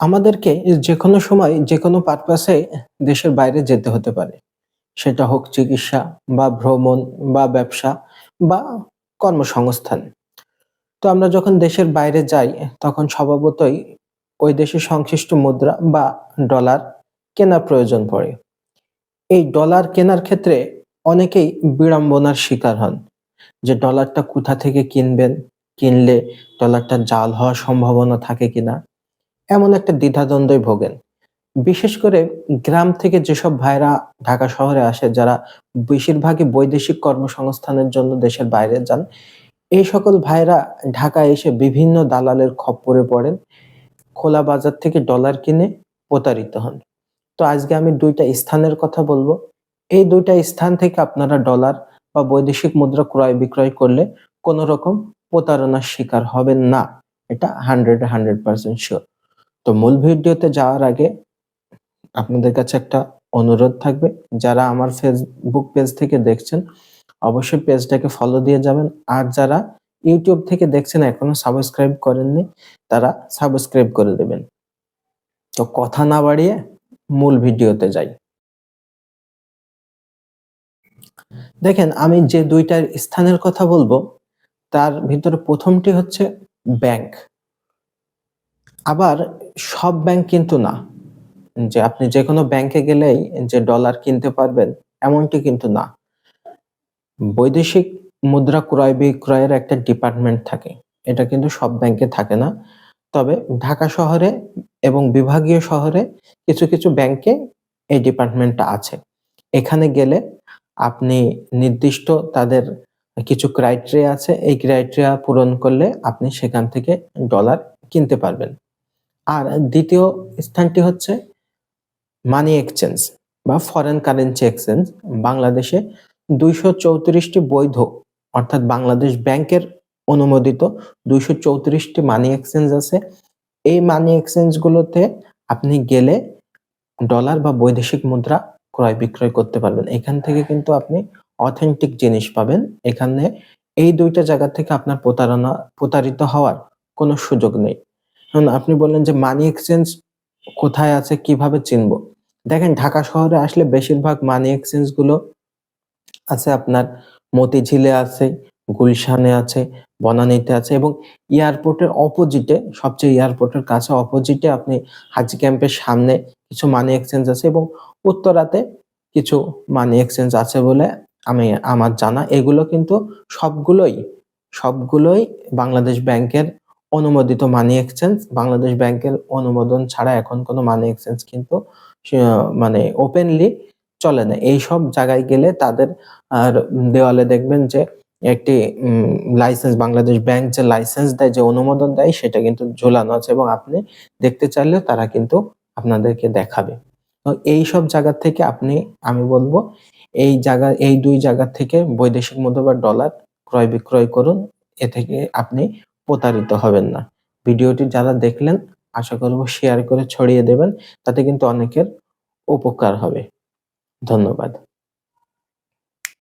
আমাদেরকে যে কোনো সময় যে কোনো পারপাসে দেশের বাইরে যেতে হতে পারে। সেটা হোক চিকিৎসা বা ভ্রমণ বা ব্যবসা বা কর্মসংস্থান। তো আমরা যখন দেশের বাইরে যাই, তখন স্বভাবতই ওই দেশের সংশ্লিষ্ট মুদ্রা বা ডলার কেনার প্রয়োজন পড়ে। এই ডলার কেনার ক্ষেত্রে অনেকেই বিড়ম্বনার শিকার হন। যে ডলারটা কোথা থেকে কিনবেন? কিনলে ডলারটা জাল হওয়ার সম্ভাবনা থাকে কিনা? এমন একটা দ্বিধাদ্বন্দ্বে ভোগেন। বিশেষ করে গ্রাম থেকে যেসব ভাইরা ঢাকা শহরে আসে, যারা বেশিরভাগই বৈদেশিক কর্মসংস্থানের জন্য দেশের বাইরে যান। এই সকল ভাইরা ঢাকায় এসে বিভিন্ন দালালের খপ্পরে পড়েন। খোলা বাজার থেকে ডলার কিনে প্রতারিত হন। তো আজকে আমি দুইটা স্থানের কথা বলব। এই দুইটা স্থান থেকে আপনারা ডলার বা বৈদেশিক মুদ্রা ক্রয় বিক্রয় করলে কোন রকম প্রতারণার শিকার হবেন না। এটা 100 এ 100% সিওর। তো মূল ভিডিওতে যাওয়ার আগে আপনাদের কাছে একটা অনুরোধ থাকবে। যারা আমার ফেসবুক পেজ থেকে দেখছেন, অবশ্যই পেজটাকে ফলো দিয়ে যাবেন। আর যারা ইউটিউব থেকে দেখছেন, এখনও সাবস্ক্রাইব করেননি, তারা সাবস্ক্রাইব করে দেবেন। তো কথা না বাড়িয়ে মূল ভিডিওতে যাই। দেখেন, আমি যে ২ টার স্থানের কথা বলব, তার ভিতরে প্রথমটি হচ্ছে ব্যাংক। আবার সব ব্যাংক কিন্তু না। যে আপনি যে কোনো ব্যাংকে গেলেই যে ডলার কিনতে পারবেন এমনটি কিন্তু না। বৈদেশিক মুদ্রা ক্রয় বিক্রয়ের একটা ডিপার্টমেন্ট থাকে। এটা কিন্তু সব ব্যাংকে থাকে না। তবে ঢাকা শহরে এবং বিভাগীয় শহরে কিছু, কিছু ব্যাংকে এই ডিপার্টমেন্টটা আছে। এখানে গেলে আপনি নির্দিষ্ট তাদের কিছু ক্রাইটেরিয়া আছে। এই ক্রাইটেরিয়া পূরণ করলে আপনি সেখান থেকে ডলার কিনতে পারবেন। আর দ্বিতীয় স্থানটি হচ্ছে মানি এক্সচেঞ্জ বা ফরেন কারেন্সি এক্সচেঞ্জ। বাংলাদেশে ২৩৪ টি বৈধ, অর্থাৎ বাংলাদেশ ব্যাংকের অনুমোদিত ২৩৪ টি মানি এক্সচেঞ্জ আছে। এই মানি এক্সচেঞ্জগুলোতে আপনি গেলে ডলার বা বৈদেশিক মুদ্রা ক্রয় বিক্রয় করতে পারবেন। এখান থেকে কিন্তু আপনি অথেন্টিক জিনিস পাবেন। এখানে এই দুইটা জায়গা থেকে আপনার প্রতারণা, প্রতারিত হওয়ার কোনো সুযোগ নেই। এখন আপনি বললেন যে মানি এক্সচেঞ্জ কোথায় আছে কীভাবে চিনব? দেখেন ঢাকা শহরে আসলে বেশিরভাগ মানি এক্সচেঞ্জগুলো আছে আপনার মতিঝিলে আছে, গুলশানে আছে, বনানীতে আছে এবং এয়ারপোর্টের অপোজিটে সবচেয়ে এয়ারপোর্টের কাছে অপোজিটে আপনি হাজি ক্যাম্পের সামনে কিছু মানি এক্সচেঞ্জ আছে এবং উত্তরাতে কিছু মানি এক্সচেঞ্জ আছে বলে আমি আমার জানা। এগুলো কিন্তু সবগুলোই, সবগুলোই বাংলাদেশ ব্যাংকের অনুমোদিত মানি এক্সচেঞ্জ। বাংলাদেশ ব্যাংকের অনুমোদন ছাড়া এখন কোনো মানি এক্সচেঞ্জ কিন্তু মানে ওপেনলি চলে না। এইসব জায়গায় গেলে তাদের আর দেওয়ালে দেখবেন যে একটি লাইসেন্স বাংলাদেশ ব্যাংক যে লাইসেন্স দেয়, যে অনুমোদন দেয়, সেটা কিন্তু ঝোলানো আছে এবং আপনি দেখতে চাইলেও তারা কিন্তু আপনাদেরকে দেখাবে। তো এই সব জায়গা থেকে আপনি, আমি বলব, এই জায়গা, এই দুই জায়গা থেকে বৈদেশিক মুদ্রা বা ডলার ক্রয় বিক্রয় করুন। এ থেকে আপনি প্রতারিত হবেন না। ভিডিওটি যারা দেখলেন, আশা করব শেয়ার করে ছড়িয়ে দেবেন। তাতে কিন্তু অনেকের উপকার হবে। ধন্যবাদ।